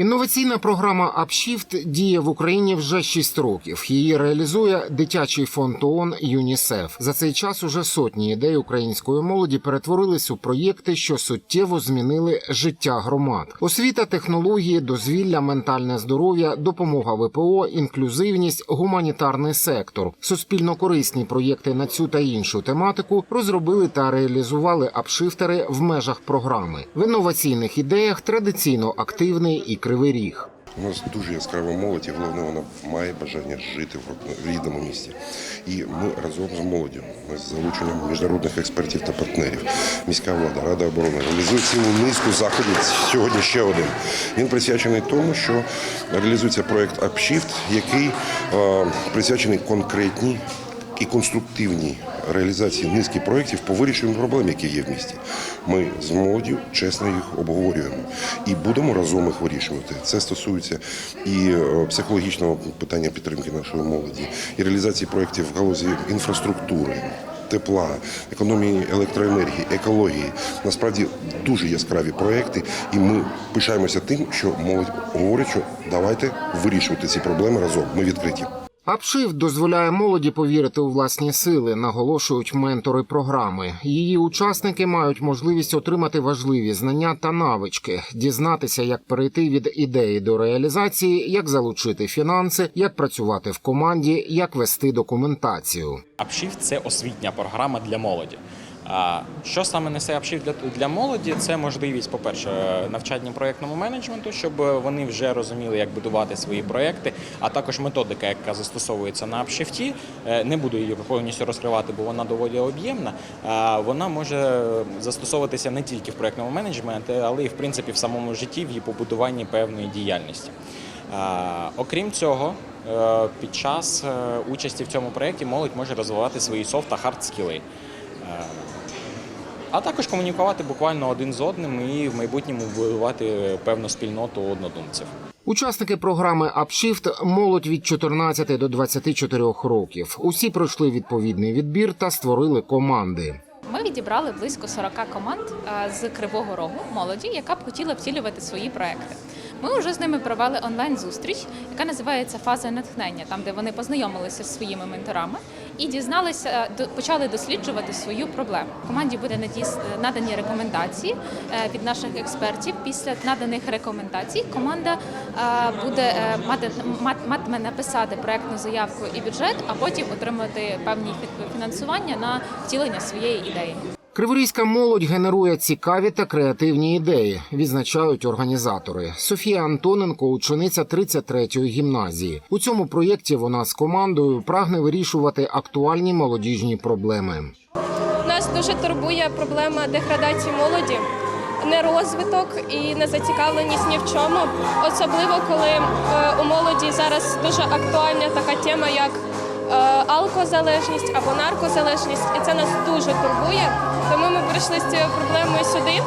Інноваційна програма Upshift діє в Україні вже 6 років. Її реалізує дитячий фонд ООН ЮНІСЕФ. За цей час уже сотні ідей української молоді перетворились у проєкти, що суттєво змінили життя громад. Освіта, технології, дозвілля, ментальне здоров'я, допомога ВПО, інклюзивність, гуманітарний сектор. Суспільно корисні проєкти на цю та іншу тематику розробили та реалізували апшифтери в межах програми. В інноваційних ідеях традиційно активний і кривий ріг. У нас дуже яскрава молодь, і головне, вона має бажання жити в рідному місті. І ми разом з молоддю, ми з залученням міжнародних експертів та партнерів, міська влада, рада оборони реалізує цілу низку заходів. Сьогодні ще один. Він присвячений тому, що реалізується проект Upshift, який е, присвячений конкретній і конструктивній реалізації низки проєктів по вирішенню проблем, які є в місті. Ми з молоддю чесно їх обговорюємо і будемо разом їх вирішувати. Це стосується і е, психологічного питання підтримки нашої молоді, і реалізації проєктів в галузі інфраструктури. Тепла, економії електроенергії, екології насправді дуже яскраві проекти, і ми пишаємося тим, що молодь говорить, що давайте вирішувати ці проблеми разом. Ми відкриті. Апшифт дозволяє молоді повірити у власні сили, наголошують ментори програми. Її учасники мають можливість отримати важливі знання та навички, дізнатися, як перейти від ідеї до реалізації, як залучити фінанси, як працювати в команді, як вести документацію. Upshift – це освітня програма для молоді. А що саме несе Upshift для, молоді? Це можливість, по-перше, навчання проєктному менеджменту, щоб вони вже розуміли, як будувати свої проєкти, а також методика, яка застосовується на Upshift. Е, Не буду її повністю розкривати, бо вона доволі об'ємна. Вона може застосовуватися не тільки в проєктному менеджменті, але й в принципі в самому житті, в її побудуванні певної діяльності. Окрім цього, е, під час е, участі в цьому проєкті молодь може розвивати свої софт та хард скіли. А також комунікувати буквально один з одним і в майбутньому будувати певну спільноту однодумців. Учасники програми Upshift – молодь від 14 до 24 років. Усі пройшли відповідний відбір та створили команди. Ми відібрали близько 40 команд е, з Кривого Рогу молоді, яка б хотіла втілювати свої проекти. Ми вже з ними провели онлайн зустріч, яка називається Фаза натхнення, там де вони познайомилися з своїми менторами і дізналися, до- почали досліджувати свою проблему. Команді буде надіс- надані рекомендації е, від наших експертів. Після наданих рекомендацій команда е, буде е, мати мат- матиме написати проектну заявку і бюджет, а потім отримати певні фі- фінансування на втілення своєї ідеї. Криворізька молодь генерує цікаві та креативні ідеї, відзначають організатори. Софія Антоненко, учениця 33-ї гімназії. У цьому проєкті вона з командою прагне вирішувати актуальні молодіжні проблеми. Нас дуже турбує проблема деградації молоді, нерозвиток і незацікавленість ні в чому. Особливо коли е, у молоді зараз дуже актуальна така тема, як алкозалежність або наркозалежність, і це нас дуже турбує. Тому ми прийшли з цією проблемою сюди,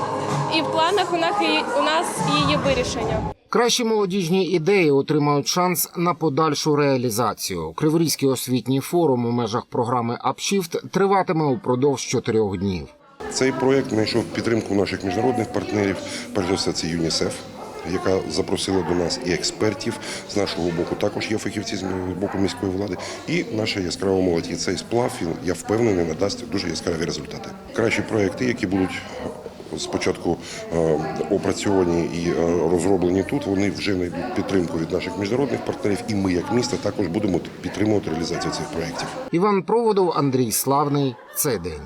і в планах у нас її, у нас її вирішення. Кращі молодіжні ідеї отримають шанс на подальшу реалізацію. Криворізький освітній форум у межах програми Upshift триватиме упродовж чотирьох днів. Цей проєкт знайшов підтримку наших міжнародних партнерів. Перш за все, це ЮНІСЕФ, яка запросила до нас і експертів з нашого боку. Також є фахівці з боку міської влади, і наша яскрава молодь. І цей сплав я впевнений, надасть дуже яскраві результати. Кращі проєкти, які будуть. Спочатку е, опрацьовані і е, розроблені тут, вони вже знайдуть підтримку від наших міжнародних партнерів, і ми, як місто, також будемо підтримувати реалізацію цих проєктів. Іван Проводов, Андрій Славний. Цей день.